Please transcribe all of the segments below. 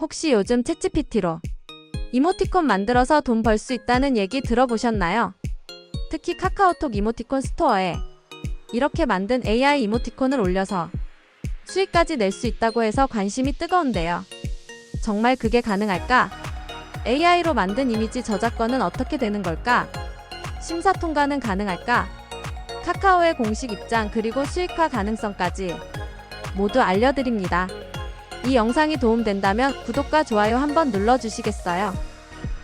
혹시 요즘 챗GPT로 이모티콘 만들어서 돈 벌 수 있다는 얘기 들어보셨나요? 특히 카카오톡 이모티콘 스토어에 이렇게 만든 AI 이모티콘을 올려서 수익까지 낼 수 있다고 해서 관심이 뜨거운데요. 정말 그게 가능할까? AI로 만든 이미지 저작권은 어떻게 되는 걸까? 심사 통과는 가능할까? 카카오의 공식 입장 그리고 수익화 가능성까지 모두 알려드립니다. 이 영상이 도움된다면 구독과 좋아요 한번 눌러주시겠어요?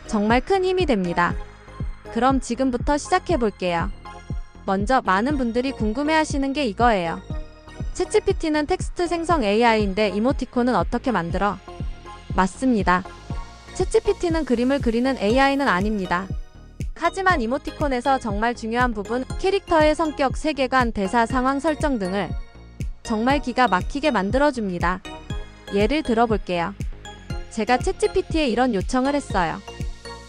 정말 큰 힘이 됩니다. 그럼 지금부터 시작해 볼게요. 먼저 많은 분들이 궁금해 하시는 게 이거예요. 챗GPT는 텍스트 생성 AI인데 이모티콘은 어떻게 만들어? 맞습니다. 챗GPT는 그림을 그리는 AI는 아닙니다. 하지만 이모티콘에서 정말 중요한 부분, 캐릭터의 성격, 세계관, 대사, 상황 설정 등을 정말 기가 막히게 만들어줍니다. 예를 들어볼게요. 제가 챗GPT에 이런 요청을 했어요.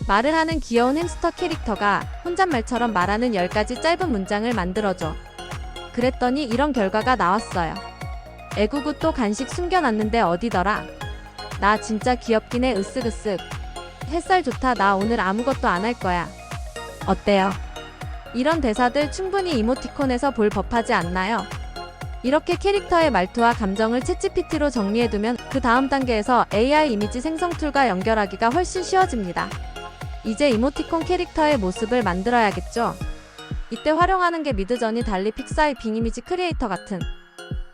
말을 하는 귀여운 햄스터 캐릭터가 혼잣말처럼 말하는 10가지 짧은 문장을 만들어줘. 그랬더니 이런 결과가 나왔어요. 애구구 또 간식 숨겨놨는데 어디더라? 나 진짜 귀엽긴 해 으쓱으쓱. 햇살 좋다 나 오늘 아무것도 안 할 거야. 어때요? 이런 대사들 충분히 이모티콘에서 볼 법하지 않나요? 이렇게 캐릭터의 말투와 감정을 챗GPT로 정리해두면 그 다음 단계에서 AI 이미지 생성 툴과 연결하기가 훨씬 쉬워집니다. 이제 이모티콘 캐릭터의 모습을 만들어야겠죠? 이때 활용하는 게 미드저니 달리 픽사의 빙 이미지 크리에이터 같은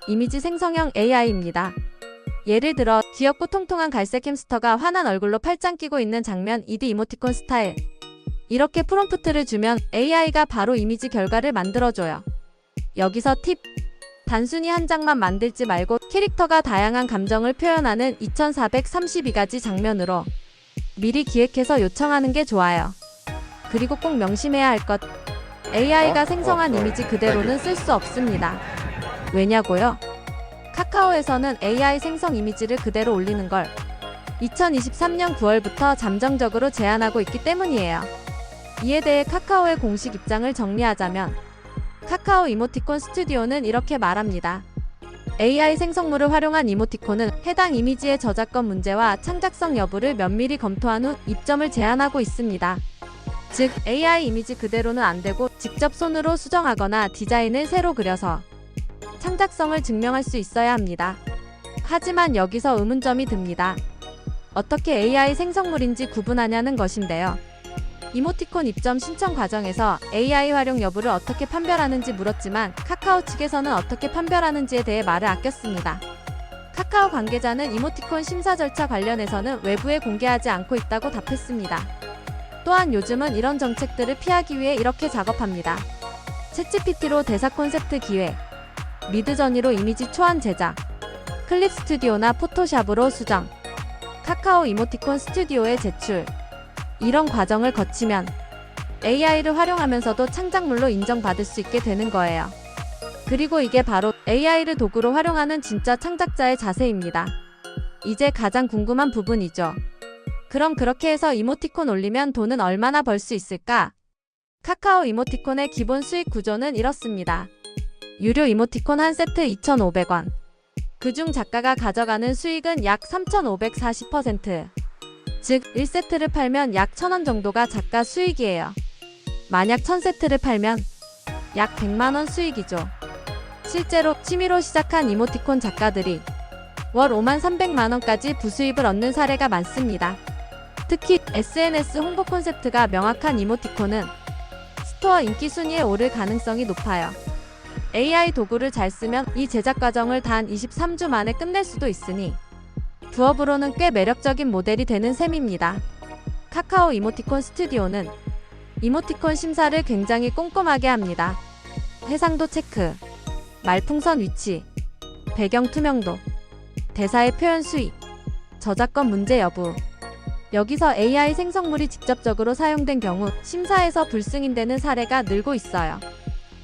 이미지 생성형 AI입니다. 예를 들어 귀엽고 통통한 갈색 햄스터가 환한 얼굴로 팔짱 끼고 있는 장면 이디 이모티콘 스타일 이렇게 프롬프트를 주면 AI가 바로 이미지 결과를 만들어줘요. 여기서 팁! 단순히 한 장만 만들지 말고 캐릭터가 다양한 감정을 표현하는 2432가지 장면으로 미리 기획해서 요청하는 게 좋아요. 그리고 꼭 명심해야 할 것. AI가 생성한 이미지 그대로는 쓸 수 없습니다. 왜냐고요? 카카오에서는 AI 생성 이미지를 그대로 올리는 걸 2023년 9월부터 잠정적으로 제한하고 있기 때문이에요. 이에 대해 카카오의 공식 입장을 정리하자면 카카오 이모티콘 스튜디오는 이렇게 말합니다. AI 생성물을 활용한 이모티콘은 해당 이미지의 저작권 문제와 창작성 여부를 면밀히 검토한 후 입점을 제한하고 있습니다. 즉, AI 이미지 그대로는 안 되고 직접 손으로 수정하거나 디자인을 새로 그려서 창작성을 증명할 수 있어야 합니다. 하지만 여기서 의문점이 듭니다. 어떻게 AI 생성물인지 구분하냐는 것인데요. 이모티콘 입점 신청 과정에서 AI 활용 여부를 어떻게 판별하는지 물었지만 카카오 측에서는 어떻게 판별하는지에 대해 말을 아꼈습니다. 카카오 관계자는 이모티콘 심사 절차 관련해서는 외부에 공개하지 않고 있다고 답했습니다. 또한 요즘은 이런 정책들을 피하기 위해 이렇게 작업합니다. 챗GPT로 대사 콘셉트 기획, 미드저니로 이미지 초안 제작, 클립 스튜디오나 포토샵으로 수정, 카카오 이모티콘 스튜디오에 제출, 이런 과정을 거치면 AI를 활용하면서도 창작물로 인정받을 수 있게 되는 거예요. 그리고 이게 바로 AI를 도구로 활용하는 진짜 창작자의 자세입니다. 이제 가장 궁금한 부분이죠. 그럼 그렇게 해서 이모티콘 올리면 돈은 얼마나 벌 수 있을까? 카카오 이모티콘의 기본 수익 구조는 이렇습니다. 유료 이모티콘 한 세트 2,500원. 그중 작가가 가져가는 수익은 약 3,540%. 즉 1세트를 팔면 약 1000원 정도가 작가 수익이에요. 만약 1000세트를 팔면 약 100만원 수익이죠. 실제로 취미로 시작한 이모티콘 작가들이 월 5만 300만원까지 부수입을 얻는 사례가 많습니다. 특히 SNS 홍보 콘셉트가 명확한 이모티콘은 스토어 인기 순위에 오를 가능성이 높아요. AI 도구를 잘 쓰면 이 제작 과정을 단 23주 만에 끝낼 수도 있으니 부업으로는 꽤 매력적인 모델이 되는 셈입니다. 카카오 이모티콘 스튜디오는 이모티콘 심사를 굉장히 꼼꼼하게 합니다. 해상도 체크, 말풍선 위치, 배경 투명도, 대사의 표현 수위, 저작권 문제 여부. 여기서 AI 생성물이 직접적으로 사용된 경우 심사에서 불승인되는 사례가 늘고 있어요.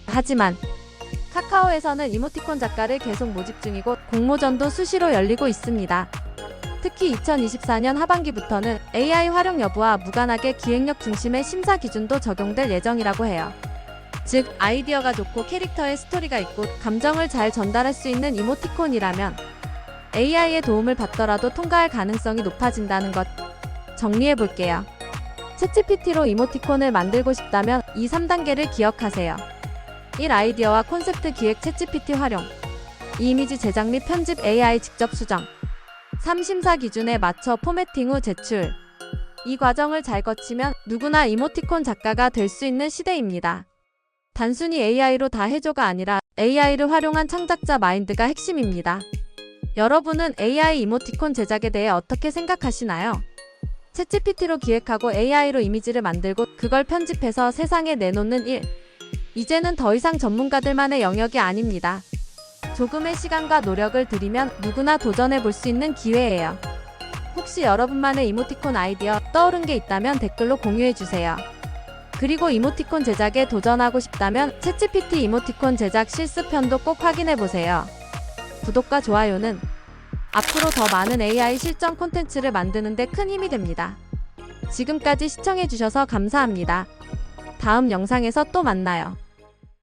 하지만 카카오에서는 이모티콘 작가를 계속 모집 중이고 공모전도 수시로 열리고 있습니다. 특히 2024년 하반기부터는 AI 활용 여부와 무관하게 기획력 중심의 심사 기준도 적용될 예정이라고 해요. 즉, 아이디어가 좋고 캐릭터의 스토리가 있고 감정을 잘 전달할 수 있는 이모티콘이라면 AI의 도움을 받더라도 통과할 가능성이 높아진다는 것. 정리해 볼게요. 챗GPT로 이모티콘을 만들고 싶다면 이 3단계를 기억하세요. 1. 아이디어와 콘셉트 기획 챗GPT 활용. 2. 이미지 제작 및 편집 AI 직접 수정. 3. 심사 기준에 맞춰 포매팅 후 제출. 이 과정을 잘 거치면 누구나 이모티콘 작가가 될 수 있는 시대입니다. 단순히 AI로 다 해줘가 아니라 AI를 활용한 창작자 마인드가 핵심입니다. 여러분은 AI 이모티콘 제작에 대해 어떻게 생각하시나요? 챗GPT로 기획하고 AI로 이미지를 만들고 그걸 편집해서 세상에 내놓는 일. 이제는 더 이상 전문가들만의 영역이 아닙니다. 조금의 시간과 노력을 들이면 누구나 도전해 볼 수 있는 기회예요. 혹시 여러분만의 이모티콘 아이디어 떠오른 게 있다면 댓글로 공유해 주세요. 그리고 이모티콘 제작에 도전하고 싶다면 챗GPT 이모티콘 제작 실습편도 꼭 확인해 보세요. 구독과 좋아요는 앞으로 더 많은 AI 실전 콘텐츠를 만드는데 큰 힘이 됩니다. 지금까지 시청해 주셔서 감사합니다. 다음 영상에서 또 만나요.